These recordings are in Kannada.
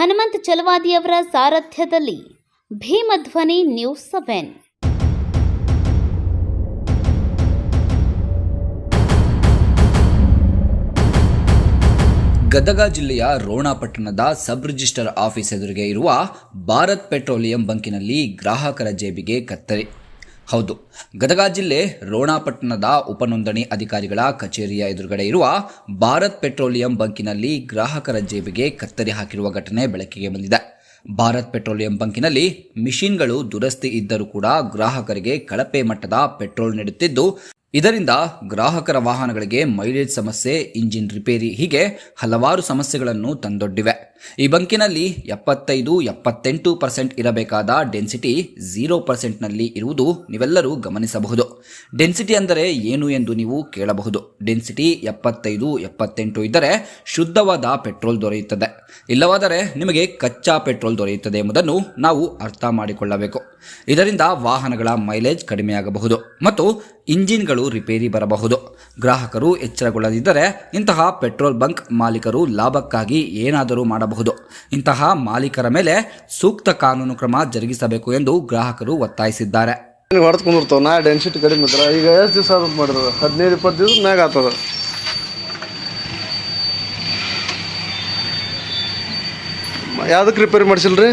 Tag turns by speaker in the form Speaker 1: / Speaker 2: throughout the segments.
Speaker 1: ಹನುಮಂತ್ ಚಲವಾದಿಯವರ ಸಾರಥ್ಯದಲ್ಲಿ ಭೀಮಧ್ವನಿ ನ್ಯೂಸ್ ಸೆವೆನ್.
Speaker 2: ಗದಗ ಜಿಲ್ಲೆಯ ರೋಣಪಟ್ಟಣದ ಸಬ್ ರಿಜಿಸ್ಟರ್ ಆಫೀಸ್ ಎದುರಿಗೆ ಇರುವ ಭಾರತ್ ಪೆಟ್ರೋಲಿಯಂ ಬಂಕಿನಲ್ಲಿ ಗ್ರಾಹಕರ ಜೇಬಿಗೆ ಕತ್ತರಿ. ಹೌದು. ಗದಗ ಜಿಲ್ಲೆ ರೋಣಾಪಟ್ಟಣದ ಉಪ ಉಪನೋಂದಣಿ ಅಧಿಕಾರಿಗಳ ಕಚೇರಿಯ ಎದುರುಗಡೆ ಇರುವ ಭಾರತ್ ಪೆಟ್ರೋಲಿಯಂ ಬಂಕಿನಲ್ಲಿ ಗ್ರಾಹಕರ ಜೇಬಿಗೆ ಕತ್ತರಿ ಹಾಕಿರುವ ಘಟನೆ ಬೆಳಕಿಗೆ ಬಂದಿದೆ. ಭಾರತ್ ಪೆಟ್ರೋಲಿಯಂ ಬಂಕಿನಲ್ಲಿ ಮಿಷಿನ್ಗಳು ದುರಸ್ತಿ ಇದ್ದರೂ ಕೂಡ ಗ್ರಾಹಕರಿಗೆ ಕಳಪೆ ಮಟ್ಟದ ಪೆಟ್ರೋಲ್ ನೀಡುತ್ತಿದ್ದು, ಇದರಿಂದ ಗ್ರಾಹಕರ ವಾಹನಗಳಿಗೆ ಮೈಲೇಜ್ ಸಮಸ್ಯೆ, ಇಂಜಿನ್ ರಿಪೇರಿ ಹೀಗೆ ಹಲವಾರು ಸಮಸ್ಯೆಗಳನ್ನು ತಂದೊಡ್ಡಿವೆ. ಈ ಬಂಕಿನಲ್ಲಿ ಎಪ್ಪತ್ತೈದು, ಎಪ್ಪತ್ತೆಂಟು ಪರ್ಸೆಂಟ್ ಇರಬೇಕಾದ ಡೆನ್ಸಿಟಿ ಝೀರೋ ಪರ್ಸೆಂಟ್ನಲ್ಲಿ ಇರುವುದು ನೀವೆಲ್ಲರೂ ಗಮನಿಸಬಹುದು. ಡೆನ್ಸಿಟಿ ಅಂದರೆ ಏನು ಎಂದು ನೀವು ಕೇಳಬಹುದು. ಡೆನ್ಸಿಟಿ ಎಪ್ಪತ್ತೈದು, ಎಪ್ಪತ್ತೆಂಟು ಇದ್ದರೆ ಶುದ್ಧವಾದ ಪೆಟ್ರೋಲ್ ದೊರೆಯುತ್ತದೆ. ಇಲ್ಲವಾದರೆ ನಿಮಗೆ ಕಚ್ಚಾ ಪೆಟ್ರೋಲ್ ದೊರೆಯುತ್ತದೆ ಎಂಬುದನ್ನು ನಾವು ಅರ್ಥ ಮಾಡಿಕೊಳ್ಳಬೇಕು. ಇದರಿಂದ ವಾಹನಗಳ ಮೈಲೇಜ್ ಕಡಿಮೆಯಾಗಬಹುದು. ಮತ್ತು ಇಂಜಿನ್ಗಳು ರಿಪೇರಿ ಬರಬಹುದು. ಗ್ರಾಹಕರು ಎಚ್ಚರಗೊಳ್ಳದಿದ್ದರೆ ಇಂತಹ ಪೆಟ್ರೋಲ್ ಬಂಕ್ ಮಾಲೀಕರು ಲಾಭಕ್ಕಾಗಿ ಏನಾದರೂ ಮಾಡಬಹುದು. ಇಂತಹ ಮಾಲೀಕರ ಮೇಲೆ ಸೂಕ್ತ ಕಾನೂನು ಕ್ರಮ ಜರುಗಿಸಬೇಕು ಎಂದು ಗ್ರಾಹಕರು ಒತ್ತಾಯಿಸಿದ್ದಾರೆ.
Speaker 3: ಯಾವ್ದಕ್ಕೆ ರಿಪೇರಿ ಮಾಡಿಸಿಲ್ರಿ?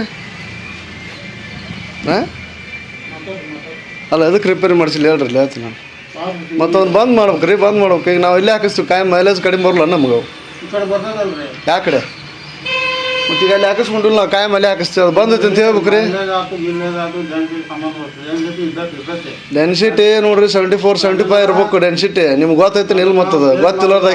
Speaker 3: ಹಾಂ? ಅಲ್ಲ ಅದಕ್ಕೆ ರಿಪೇರಿ ಮಾಡಿಸಿಲ್ಲ? ಹೇಳ್ರಿ ಅಲ್ಲಿ ಹೇಳ್ತೀನಿ ನಾನು. ಮತ್ತೊಂದು ಅವ್ನು ಬಂದ್ ಮಾಡ್ಬೇಕು ರೀ ಬಂದ್ ಮಾಡ್ಬೇಕು. ಈಗ ನಾವು ಇಲ್ಲೇ ಹಾಕಿಸ್ತೀವಿ ಕಾಯಿ ಮೈಲೇಜ್ ಕಡಿಮೆ ಬರಲ್ಲ ನಮಗೆ ಯಾವ ಕಡೆ? ಮತ್ತೆ ಈಗ ಅಲ್ಲಿ ಹಾಕಿಸ್ಕೊಂಡಿಲ್ಲ ನಾವು ಕಾಯಿ ಮೇಲೆ ಹಾಕಿಸ್ತೀವಿ. ಅದು ಬಂದೈತೆ ಅಂತ ಹೇಳ್ಬೇಕು ರೀ. ಡೆನ್ಸಿಟಿ ನೋಡ್ರಿ ಸೆವೆಂಟಿ ಫೋರ್ ಸೆವೆಂಟಿ ಫೈವ್ ಇರ್ಬೇಕು ಡೆನ್ಸಿಟಿ ನಿಮ್ಗೆ ಗೊತ್ತೈತೆ ನಿಲ್ ಮತ್ತದ? ಗೊತ್ತಿಲ್ಲದ